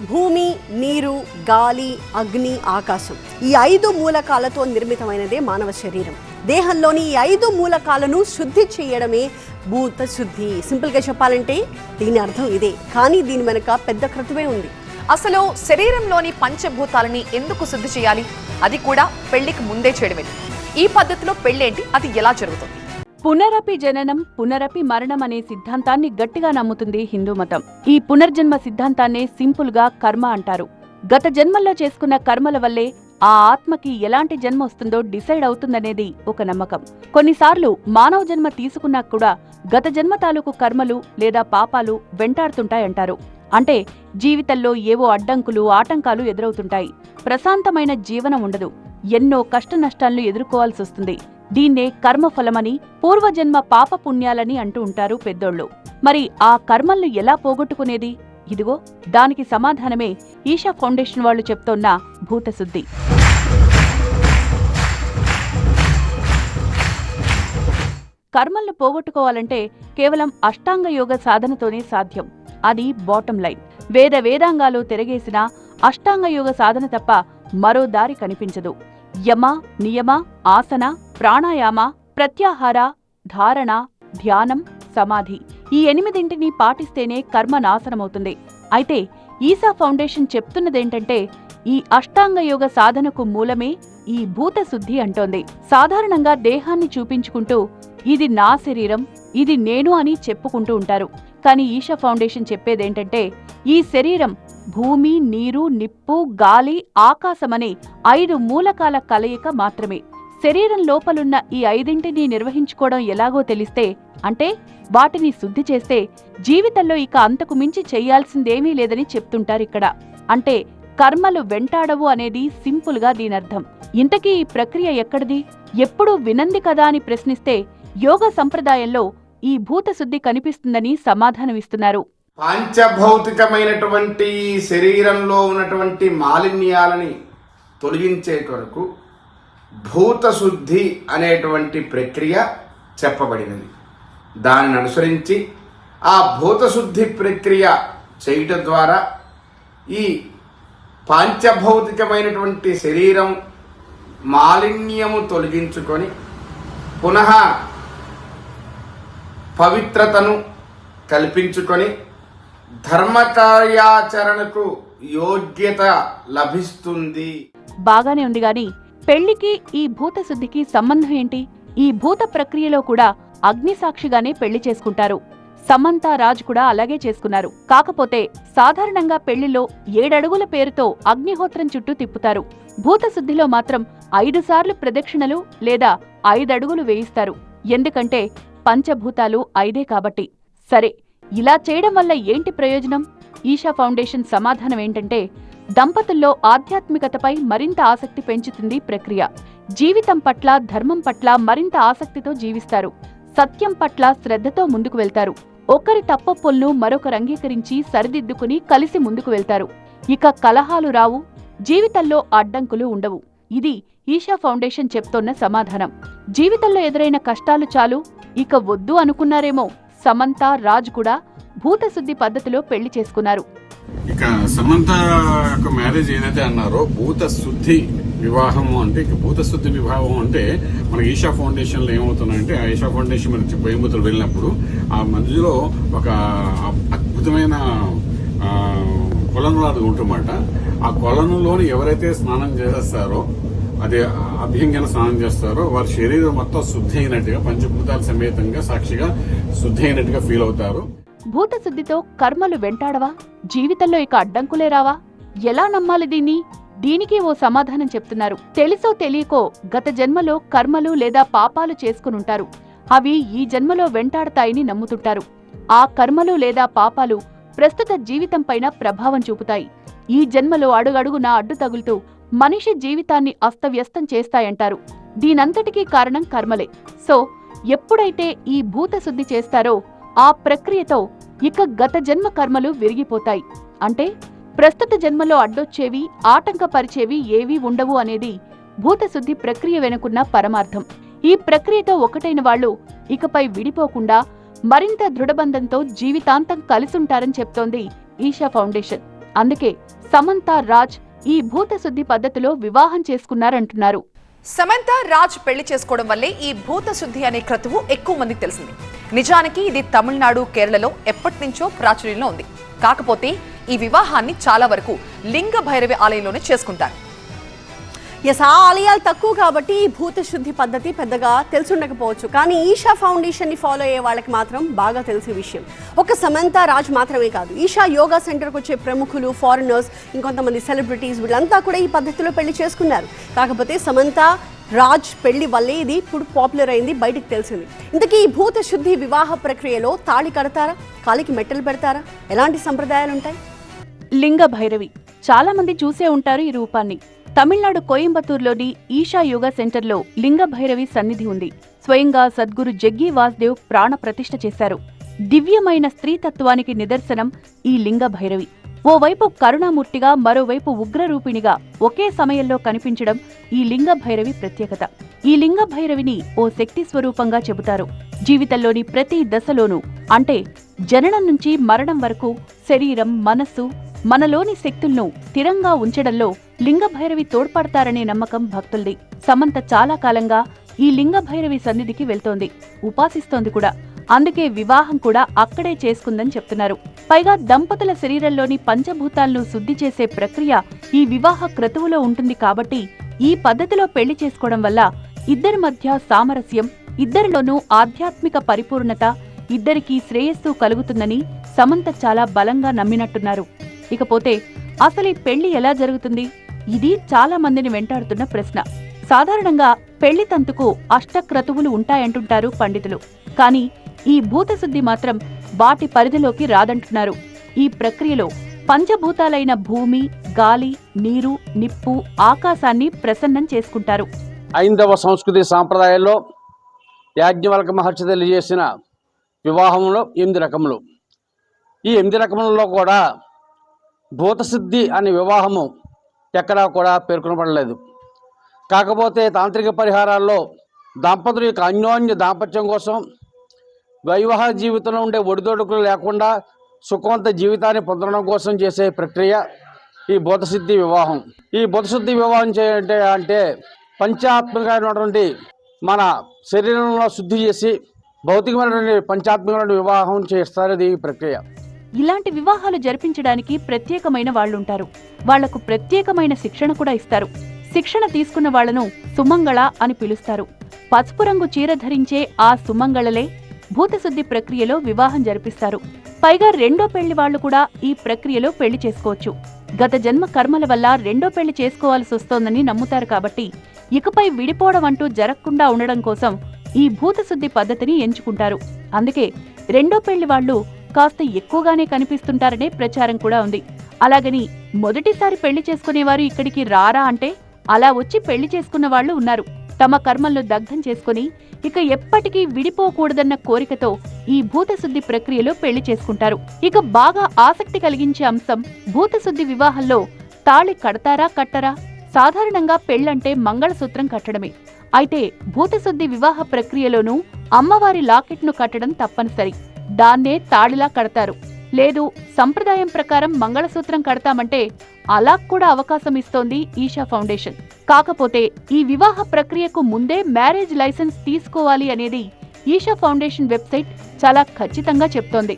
భూమి నీరు గాలి అగ్ని ఆకాశం. ఈ ఐదు మూలకాలతో నిర్మితమైనదే మానవ శరీరం. దేహంలోని ఈ ఐదు మూలకాలను శుద్ధి చేయడమే భూత శుద్ధి. సింపుల్గా చెప్పాలంటే దీని అర్థం ఇదే. కానీ దీని వెనుక పెద్ద క్రతువే ఉంది. అసలు శరీరంలోని పంచభూతాలని ఎందుకు శుద్ధి చేయాలి? అది కూడా పెళ్ళికి ముందే చేయడమే. ఈ పద్ధతిలో పెళ్ళేంటి? అది ఎలా జరుగుతుంది? పునరపి జననం పునరపి మరణం అనే సిద్ధాంతాన్ని గట్టిగా నమ్ముతుంది హిందూ మతం. ఈ పునర్జన్మ సిద్ధాంతాన్నే సింపుల్గా కర్మ అంటారు. గత జన్మల్లో చేసుకున్న కర్మల వల్లే ఆ ఆత్మకి ఎలాంటి జన్మ వస్తుందో డిసైడ్ అవుతుందనేది ఒక నమ్మకం. కొన్నిసార్లు మానవ జన్మ తీసుకున్నా కూడా గత జన్మ తాలూకు కర్మలు లేదా పాపాలు వెంటాడుతుంటాయంటారు అంటే జీవితంలో ఏవో అడ్డంకులు ఆటంకాలు ఎదురవుతుంటాయి. ప్రశాంతమైన జీవనం ఉండదు. ఎన్నో కష్ట నష్టాలను ఎదుర్కోవాల్సొస్తుంది. దీన్నే కర్మఫలమని పూర్వజన్మ పాప పుణ్యాలని అంటూ ఉంటారు పెద్దోళ్ళు. మరి ఆ కర్మల్ని ఎలా పోగొట్టుకునేది? ఇదిగో దానికి సమాధానమే ఈషా ఫౌండేషన్ వాళ్ళు చెప్తోన్న భూతశుద్ధి. కర్మల్ని పోగొట్టుకోవాలంటే కేవలం అష్టాంగ యోగ సాధనతోనే సాధ్యం. అది బాటం లైన్. వేద వేదాంగాలు తిరగేసిన అష్టాంగ యోగ సాధన తప్ప మరో దారి కనిపించదు. యమ నియమ ఆసన ప్రాణాయామ ప్రత్యాహార ధారణ ధ్యానం సమాధి ఈ ఎనిమిదింటిని పాటిస్తేనే కర్మ నాశనమవుతుంది. అయితే ఈసా ఫౌండేషన్ చెప్తున్నదేంటంటే ఈ అష్టాంగ యోగ సాధనకు మూలమే ఈ భూత శుద్ధి అంటోంది. సాధారణంగా దేహాన్ని చూపించుకుంటూ ఇది నా శరీరం ఇది నేను అని చెప్పుకుంటూ ఉంటారు. కానీ ఈషా ఫౌండేషన్ చెప్పేదేంటంటే ఈ శరీరం భూమి నీరు నిప్పు గాలి ఆకాశమనే ఐదు మూలకాల కలయిక మాత్రమే. శరీరం లోపలున్న ఈ ఐదింటిని నిర్వహించుకోవడం ఎలాగో తెలిస్తే అంటే వాటిని శుద్ధి చేస్తే జీవితంలో ఇక అంతకు మించి చెయ్యాల్సిందేమీ లేదని చెప్తుంటారిక్కడ అంటే కర్మలు వెంటాడవు అనేది సింపుల్గా దీనర్థం ఇంతకీ ఈ ప్రక్రియ ఎక్కడిది? ఎప్పుడూ వినంది కదా అని ప్రశ్నిస్తే యోగ సంప్రదాయంలో ఈ భూతశుద్ధి కనిపిస్తుందని సమాధానమిస్తున్నారు. పాంచభౌతికమైనటువంటి శరీరంలో ఉన్నటువంటి మాలిన్యాలని తొలగించే కొరకు భూతశుద్ధి అనేటువంటి ప్రక్రియ చెప్పబడినది. దానిని అనుసరించి ఆ భూతశుద్ధి ప్రక్రియ చేయటం ద్వారా ఈ పాంచభౌతికమైనటువంటి శరీరం మాలిన్యము తొలగించుకొని పునః పవిత్రతను కల్పించుకొని ధర్మకార్యాచరణకు యోగ్యత లభిస్తుంది. బాగానే ఉంది కానీ పెళ్ళికి ఈ భూతశుద్ధికి సంబంధం ఏంటి? ఈ భూత ప్రక్రియలో కూడా అగ్నిసాక్షిగానే పెళ్ళి చేసుకుంటారు. సమంత రాజ్ కూడా అలాగే చేసుకున్నారు. కాకపోతే సాధారణంగా పెళ్ళిలో ఏడడుగుల పేరుతో అగ్నిహోత్రం చుట్టూ తిప్పుతారు. భూతశుద్ధిలో మాత్రం ఐదు సార్లు ప్రదక్షిణలు లేదా ఐదడుగులు వేయిస్తారు. ఎందుకంటే పంచభూతాలు ఐదే కాబట్టి. సరే ఇలా చేయడం వల్ల ఏంటి ప్రయోజనం? ఈషా ఫౌండేషన్ సమాధానం ఏంటంటే దంపతుల్లో ఆధ్యాత్మికతపై మరింత ఆసక్తి పెంచుతుంది ప్రక్రియ. జీవితం పట్ల ధర్మం పట్ల మరింత ఆసక్తితో జీవిస్తారు. సత్యం పట్ల శ్రద్ధతో ముందుకు వెళ్తారు. ఒకరి తప్పొప్పులను మరొకరు అంగీకరించి సరిదిద్దుకుని కలిసి ముందుకు వెళ్తారు. ఇక కలహాలు రావు జీవితంలో అడ్డంకులు ఉండవు. ఇది ఈషా ఫౌండేషన్ చెప్తోన్న సమాధానం. జీవితంలో ఎదురైన కష్టాలు చాలు ఇక వద్దు అనుకున్నారేమో. సమంత రాజ్ కూడా భూతశుద్ధి పద్ధతిలో పెళ్ళి చేసుకున్నారు. ఇక సమంత యొక్క మ్యారేజ్ ఏదైతే అన్నారో భూత శుద్ధి వివాహము అంటే ఇక భూత శుద్ధి వివాహం అంటే మన ఈషా ఫౌండేషన్లో ఏమవుతున్నాయంటే ఏమవుతుందంటే ఆ ఈషా ఫౌండేషన్ మన కోయంబత్తూరు వెళ్ళినప్పుడు ఆ మధ్యలో ఒక అద్భుతమైన కొలను లాంటిది ఉంటుందన్నమాట. ఆ కొలనులోని ఎవరైతే స్నానం చేసేస్తారో అదే అభ్యంగన స్నానం చేస్తారో వారి శరీరం మొత్తం శుద్ధి అయినట్టుగా పంచభూతాల సమేతంగా సాక్షిగా శుద్ధి అయినట్టుగా ఫీల్ అవుతారు. భూతశుద్ధితో కర్మలు వెంటాడవా? జీవితంలో ఇక అడ్డంకులే రావా? ఎలా నమ్మాలి దీన్ని? దీనికి ఓ సమాధానం చెప్తున్నారు. తెలుసో తెలియకో గత జన్మలో కర్మలు లేదా పాపాలు చేసుకునుంటారు. అవి ఈ జన్మలో వెంటాడతాయని నమ్ముతుంటారు. ఆ కర్మలు లేదా పాపాలు ప్రస్తుత జీవితంపైన ప్రభావం చూపుతాయి. ఈ జన్మలో అడుగడుగునా అడ్డు తగులుతూ మనిషి జీవితాన్ని అస్తవ్యస్తం చేస్తాయంటారు. దీనంతటికీ కారణం కర్మలే. సో ఎప్పుడైతే ఈ భూతశుద్ధి చేస్తారో ఆ ప్రక్రియతో ఇక గత జన్మ కర్మలు విరిగిపోతాయి. అంటే ప్రస్తుత జన్మలో అడ్డొచ్చేవి ఆటంకపరిచేవి ఏవీ ఉండవు అనేది భూతశుద్ధి ప్రక్రియ వెనుకున్న పరమార్థం. ఈ ప్రక్రియతో ఒకటైన వాళ్ళు ఇకపై విడిపోకుండా మరింత దృఢబంధంతో జీవితాంతం కలిసుంటారని చెప్తోంది ఈషా ఫౌండేషన్. అందుకే సమంత రాజ్ ఈ భూత శుద్ధి పద్ధతిలో వివాహం చేసుకున్నారంటున్నారు. సమంత రాజ్ పెళ్ళి చేసుకోవడం వల్లే ఈ భూత శుద్ధి అనే క్రతువు ఎక్కువ మందికి తెలిసింది. నిజానికి ఇది తమిళనాడు కేరళలో ఎప్పటి నుంచో ప్రాచుర్యంలో ఉంది. కాకపోతే ఈ వివాహాన్ని చాలా వరకు లింగ భైరవి ఆలయంలోనే చేసుకుంటారు. ఎస్ ఆ ఆలయాలు తక్కువ కాబట్టి ఈ భూత శుద్ధి పద్ధతి పెద్దగా తెలుసుండకపోవచ్చు. కానీ ఈషా ఫౌండేషన్ని ఫాలో అయ్యే వాళ్ళకి మాత్రం బాగా తెలిసే విషయం. ఒక సమంత రాజ్ మాత్రమే కాదు ఈషా యోగా సెంటర్కి వచ్చే ప్రముఖులు ఫారినర్స్ ఇంకొంతమంది సెలబ్రిటీస్ వీళ్ళంతా కూడా ఈ పద్ధతిలో పెళ్ళి చేసుకున్నారు. కాకపోతే సమంత రాజ్ పెళ్ళి వల్లే ఇది ఇప్పుడు పాపులర్ అయింది బయటికి తెలిసింది. ఇంతకీ ఈ భూత శుద్ధి వివాహ ప్రక్రియలో తాళి కడతారా? కాలికి మెట్టలు పెడతారా? ఎలాంటి సంప్రదాయాలు ఉంటాయి లింగ భైరవి చాలా మంది చూసే ఉంటారు ఈ రూపాన్ని. తమిళనాడు కోయంబత్తూరులోని ఈషా యోగా సెంటర్లో లింగ భైరవి సన్నిధి ఉంది. స్వయంగా సద్గురు జగ్గి వాసుదేవ్ ప్రాణ ప్రతిష్ఠ చేశారు. దివ్యమైన స్త్రీతత్వానికి నిదర్శనం ఈ లింగ భైరవి ఓవైపు కరుణామూర్తిగా మరోవైపు ఉగ్రరూపిణిగా ఒకే సమయంలో కనిపించడం ఈ లింగ భైరవి ప్రత్యేకత. ఈ లింగ భైరవిని ఓ శక్తి స్వరూపంగా చెబుతారు. జీవితంలోని ప్రతి దశలోనూ అంటే జననం నుంచి మరణం వరకు శరీరం మనస్సు మనలోని శక్తులను స్థిరంగా ఉంచడంలో లింగభైరవి తోడ్పడతారనే నమ్మకం భక్తుల్ది. సమంత చాలా కాలంగా ఈ లింగభైరవి సన్నిధికి వెళ్తోంది. ఉపాసిస్తోంది కూడా. అందుకే వివాహం కూడా అక్కడే చేసుకుందని చెప్తున్నారు. పైగా దంపతుల శరీరంలోని పంచభూతాలను శుద్ధి చేసే ప్రక్రియ ఈ వివాహ క్రతువులో ఉంటుంది కాబట్టి ఈ పద్ధతిలో పెళ్ళి చేసుకోవడం వల్ల ఇద్దరి మధ్య సామరస్యం ఇద్దరిలోనూ ఆధ్యాత్మిక పరిపూర్ణత ఇద్దరికీ శ్రేయస్సు కలుగుతుందని సమంత చాలా బలంగా నమ్మినట్టున్నారు. ఇకపోతే అసలు ఈ పెళ్ళి ఎలా జరుగుతుంది? ఇది చాలా మందిని వెంటాడుతున్న ప్రశ్న. సాధారణంగా పెళ్ళి తంతుకు అష్టక్రతువులు ఉంటాయంటుంటారు పండితులు. కానీ ఈ భూతశుద్ధి మాత్రం వాటి పరిధిలోకి రాదంటున్నారు. ఈ ప్రక్రియలో పంచభూతాలైన భూమి గాలి నీరు నిప్పు ఆకాశాన్ని ప్రసన్నం చేసుకుంటారు. ఐందవ సంస్కృతి సాంప్రదాయాల్లో యాజ్ఞవల్క మహర్షి తెలియజేసిన వివాహంలో ఎనిమిది రకములు. ఈ ఎనిమిది రకములలో కూడా భూతసిద్ధి అనే వివాహము ఎక్కడా కూడా పేర్కొనబడలేదు. కాకపోతే తాంత్రిక పరిహారాల్లో దంపతుల యొక్క అన్యోన్య దాంపత్యం కోసం వైవాహ జీవితంలో ఉండే ఒడిదొడుకులు లేకుండా సుఖవంత జీవితాన్ని పొందడం కోసం చేసే ప్రక్రియ ఈ భూతసిద్ధి వివాహం. ఈ భూతశుద్ధి వివాహం చేయంటే అంటే పంచాత్మకమైనటువంటి మన శరీరంలో శుద్ధి చేసి భౌతికమైనటువంటి పంచాత్మకమైన వివాహం చేస్తారు ఇది ఈ ప్రక్రియ. ఇలాంటి వివాహాలు జరిపించడానికి ప్రత్యేకమైన వాళ్ళుంటారు. వాళ్ళకు ప్రత్యేకమైన శిక్షణ కూడా ఇస్తారు. శిక్షణ తీసుకున్న వాళ్ళను సుమంగళ అని పిలుస్తారు. పసుపు రంగు చీర ధరించే ఆ సుమంగళలే భూతశుద్ధి ప్రక్రియలో వివాహం జరిపిస్తారు. పైగా రెండో పెళ్ళి వాళ్ళు కూడా ఈ ప్రక్రియలో పెళ్ళి చేసుకోవచ్చు. గత జన్మ కర్మల వల్ల రెండో పెళ్ళి చేసుకోవాల్సి వస్తోందని నమ్ముతారు కాబట్టి ఇకపై విడిపోవడం అంటూ జరగకుండా ఉండడం కోసం ఈ భూతశుద్ధి పద్ధతిని ఎంచుకుంటారు. అందుకే రెండో పెళ్ళి వాళ్ళు కాస్త ఎక్కువగానే కనిపిస్తుంటారనే ప్రచారం కూడా ఉంది. అలాగని మొదటిసారి పెళ్ళి చేసుకునేవారు ఇక్కడికి రారా అంటే అలా వచ్చి పెళ్ళి చేసుకున్న వాళ్ళు ఉన్నారు. తమ కర్మల్లో దగ్ధం చేసుకుని ఇక ఎప్పటికీ విడిపోకూడదన్న కోరికతో ఈ భూతశుద్ధి ప్రక్రియలో పెళ్ళి చేసుకుంటారు. ఇక బాగా ఆసక్తి కలిగించే అంశం భూతశుద్ధి వివాహంలో తాళి కడతారా కట్టరా? సాధారణంగా పెళ్ళంటే మంగళసూత్రం కట్టడమే. అయితే భూతశుద్ధి వివాహ ప్రక్రియలోనూ అమ్మవారి లాకెట్ను కట్టడం తప్పనిసరి. దాన్నే తాళిలా కడతారు. లేదు సంప్రదాయం ప్రకారం మంగళసూత్రం కడతామంటే అలా కూడా అవకాశం ఇస్తోంది ఈషా ఫౌండేషన్. కాకపోతే ఈ వివాహ ప్రక్రియకు ముందే మ్యారేజ్ లైసెన్స్ తీసుకోవాలి అనేది ఈషా ఫౌండేషన్ వెబ్సైట్ చాలా ఖచ్చితంగా చెప్తోంది.